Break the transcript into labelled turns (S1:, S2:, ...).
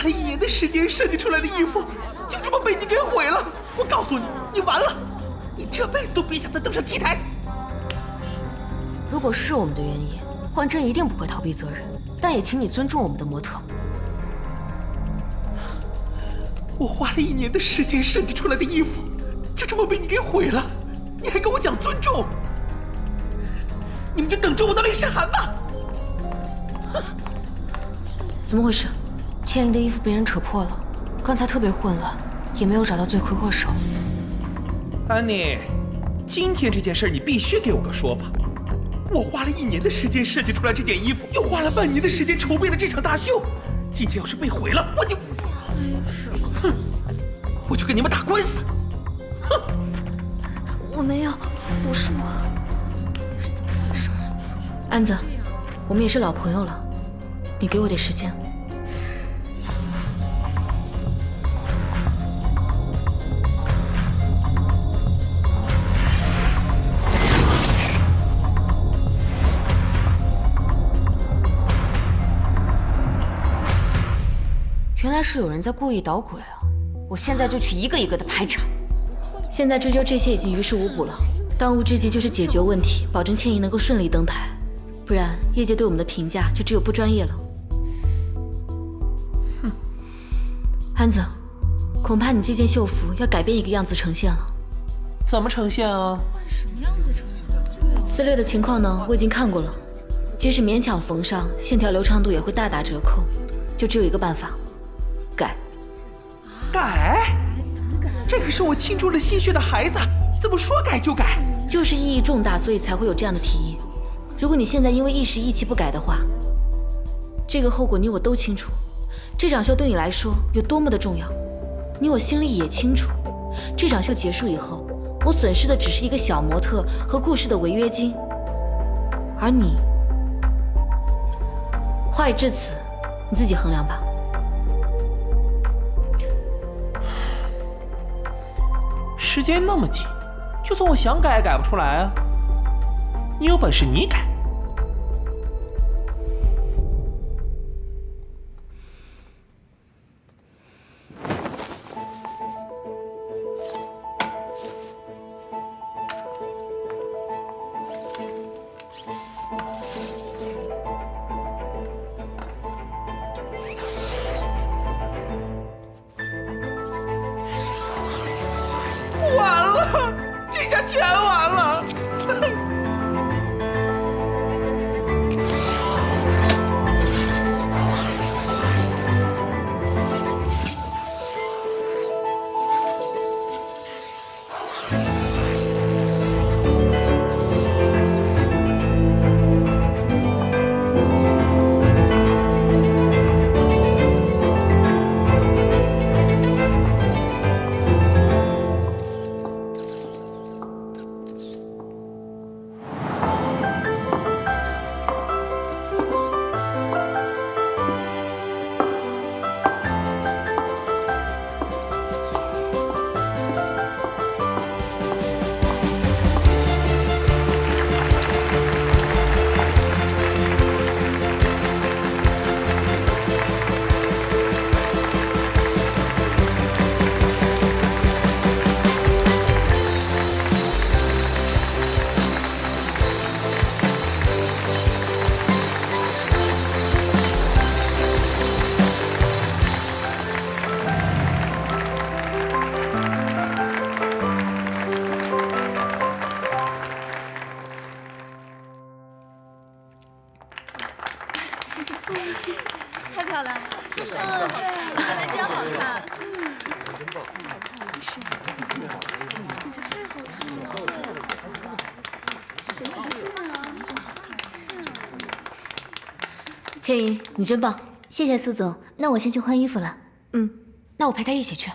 S1: 花了一年的时间设计出来的衣服，就这么被你给毁了。我告诉你，你完了，你这辈子都别想再登上 T 台。
S2: 如果是我们的原因，焕真一定不会逃避责任。但也请你尊重我们的模特。
S1: 我花了一年的时间设计出来的衣服，就这么被你给毁了。你还跟我讲尊重？你们就等着我的雷声寒吧！
S2: 怎么回事？千莹的衣服被人扯破了，刚才特别混乱，也没有找到罪魁祸首。
S1: 安妮，今天这件事你必须给我个说法。我花了一年的时间设计出来这件衣服，又花了半年的时间筹备了这场大秀。今天要是被毁了，我就，哼，我就跟你们打官司。哼，
S2: 我没有，不是我。是怎么回事？安子，我们也是老朋友了，你给我点时间。原来是有人在故意捣鬼啊！我现在就去一个一个的排查。现在追究这些已经于事无补了，当务之急就是解决问题，保证倩怡能够顺利登台，不然业界对我们的评价就只有不专业了。哼，安子，恐怕你这件秀服要改变一个样子呈现了。
S1: 怎么呈现啊？
S2: 撕裂的情况呢，我已经看过了，即使勉强缝上，线条流畅度也会大打折扣，就只有一个办法，改。
S1: 改？这可是我倾注了心血的孩子，怎么说改就改？
S2: 就是意义重大，所以才会有这样的提议。如果你现在因为一时意气不改的话，这个后果你我都清楚。这场秀对你来说有多么的重要，你我心里也清楚。这场秀结束以后，我损失的只是一个小模特和故事的违约金，而你，话已至此，你自己衡量吧。
S1: 时间那么紧，就算我想改也改不出来啊！你有本事你改。全我太漂亮了。嗯原来真
S3: 好看嗯真棒好看真是太好看
S1: 了
S2: 千怡你真棒。
S4: 谢谢苏总那我先去换衣服了。
S2: 嗯那我陪他一起去。